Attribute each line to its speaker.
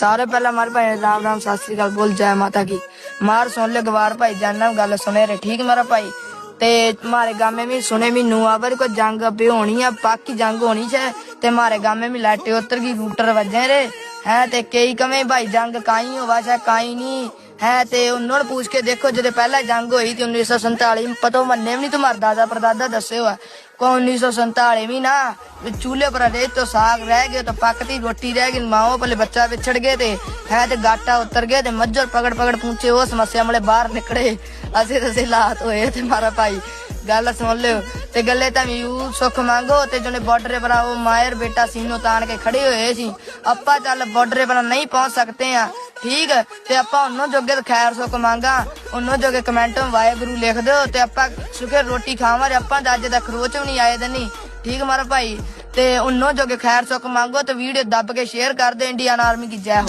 Speaker 1: ਸਾਰੇ ਪਹਿਲਾਂ ਮਾਰੇ ਭਾਈ ਰਾਮ ਰਾਮ, ਸਤਿ ਸ੍ਰੀ ਅਕਾਲ, ਬੋਲ ਜੈ ਮਾਤਾ ਕੀ। ਮਾਰ ਸੁਣ ਲੈ ਗਵਾਰ ਭਾਈ, ਜਾਨਾ ਗੱਲ ਸੁਣੇ ਰੇ, ਠੀਕ ਮੇਰਾ ਭਾਈ? ਤੇ ਮਾਰੇ ਗਾਮੇ ਵੀ ਸੁਣੇ ਵੀ ਨੂੰ ਆਵਰ ਕੋ ਜੰਗ ਪੇ ਹੋਣੀ ਆ, ਪਾਕੀ ਜੰਗ ਹੋਣੀ ਛੇ ਤੇ ਮਾਰੇ ਗਾਮੇ ਵੀ ਲਾਟੇ ਉਤਰ ਗਈ ਰੂਟਰ ਵੱਜੇ ਰੇ। ਹੈ, ਤੇ ਕਈ ਕਵੇਂ ਭਾਈ, ਜੰਗ ਕਾਈ ਹੋਵਾ ਛੇ ਕਾਈ ਨਹੀਂ ਹੈ ਤੇ ਉਹਨਾਂ ਨੂੰ ਪੁੱਛ ਕੇ ਦੇਖੋ, ਜਦੋਂ ਪਹਿਲਾਂ ਜੰਗ ਹੋਈ ਤੇ 1947 ਪਤੋ ਮੰਨੇ ਵੀ ਨਹੀਂ ਤੁਮਾਰ ਦਾਦਾ ਪਰਦਾਦਾ ਦੱਸੇ ਹੋਆ ਕੋ 1947 ਵੀ ਨਾ, ਵੀ ਚੂਲੇ ਪਰ ਰਹੇ तो ਸਾਗ ਰਹਿ ਗਏ ਤਾਂ ਪੱਕਤੀ ਰੋਟੀ ਰਹਿ ਗਈ ਮਾਓ ਪਲੇ ਬੱਚਾ ਵਿਛੜ ਗਏ ਤੇ ਹੈ ਤੇ ਗਾਟਾ ਉਤਰ ਗਿਆ ਤੇ ਮੱਝਰ ਪਕੜ ਪਕੜ ਪੁੰਚੇ ਉਹ ਸਮੱਸਿਆ ਮਲੇ ਬਾਹਰ ਨਿਕੜੇ ਅਸੀਂ ਤਸੇ ਲਾਤ ਹੋਏ ਤੇ ਮਾਰਾ ਭਾਈ, ਗੱਲ ਸੁਣ ਲਿਓ। ਤੇ ਗੱਲੇ ਤਾਂ ਯੂ ਸੁੱਖ ਮੰਗੋ ਤੇ ਜਣੇ ਬਾਰਡਰ ਪਰ ਉਹ ਮਾਇਰ ਬੇਟਾ ਸੀਨੋ ਤਾਣ ਕੇ ਖੜੇ ਹੋਏ ਸੀ। ਆਪਾਂ ਚੱਲ ਬਾਰਡਰ ਪਰ ਨਹੀਂ ਪਹੁੰਚ ਸਕਤੇ ਆ। ਠੀਕ ਤੇ ਆਪਾਂ ਉਹਨਾਂ ਜੋਗੇ ਖੈਰ ਸੁੱਖ ਮੰਗਾ, ਉਹਨਾਂ ਜੋਗੇ ਕਮੈਂਟ ਵਾਹਿਗੁਰੂ ਲਿਖ ਦਿਓ, ਤੇ ਆਪਾਂ ਸੁਖੇ ਰੋਟੀ ਖਾਵਾਂਗੇ ਆਪਾਂ ਤਾਂ ਅੱਜ ਦਾ ਖਰੋਚ ਵੀ ਨਹੀਂ ਆਏ ਤੇ ਠੀਕ ਮਾਰਾ ਭਾਈ, ਤੇ ਉਹਨਾਂ ਜੋਗੇ ਖੈਰ ਸੁੱਖ ਮੰਗੋ, ਤੇ ਵੀਡੀਓ ਦੱਬ ਕੇ ਸ਼ੇਅਰ ਕਰ ਦਿਓ ਇੰਡੀਅਨ ਆਰਮੀ ਕੀ ਜੈ ਹੋ।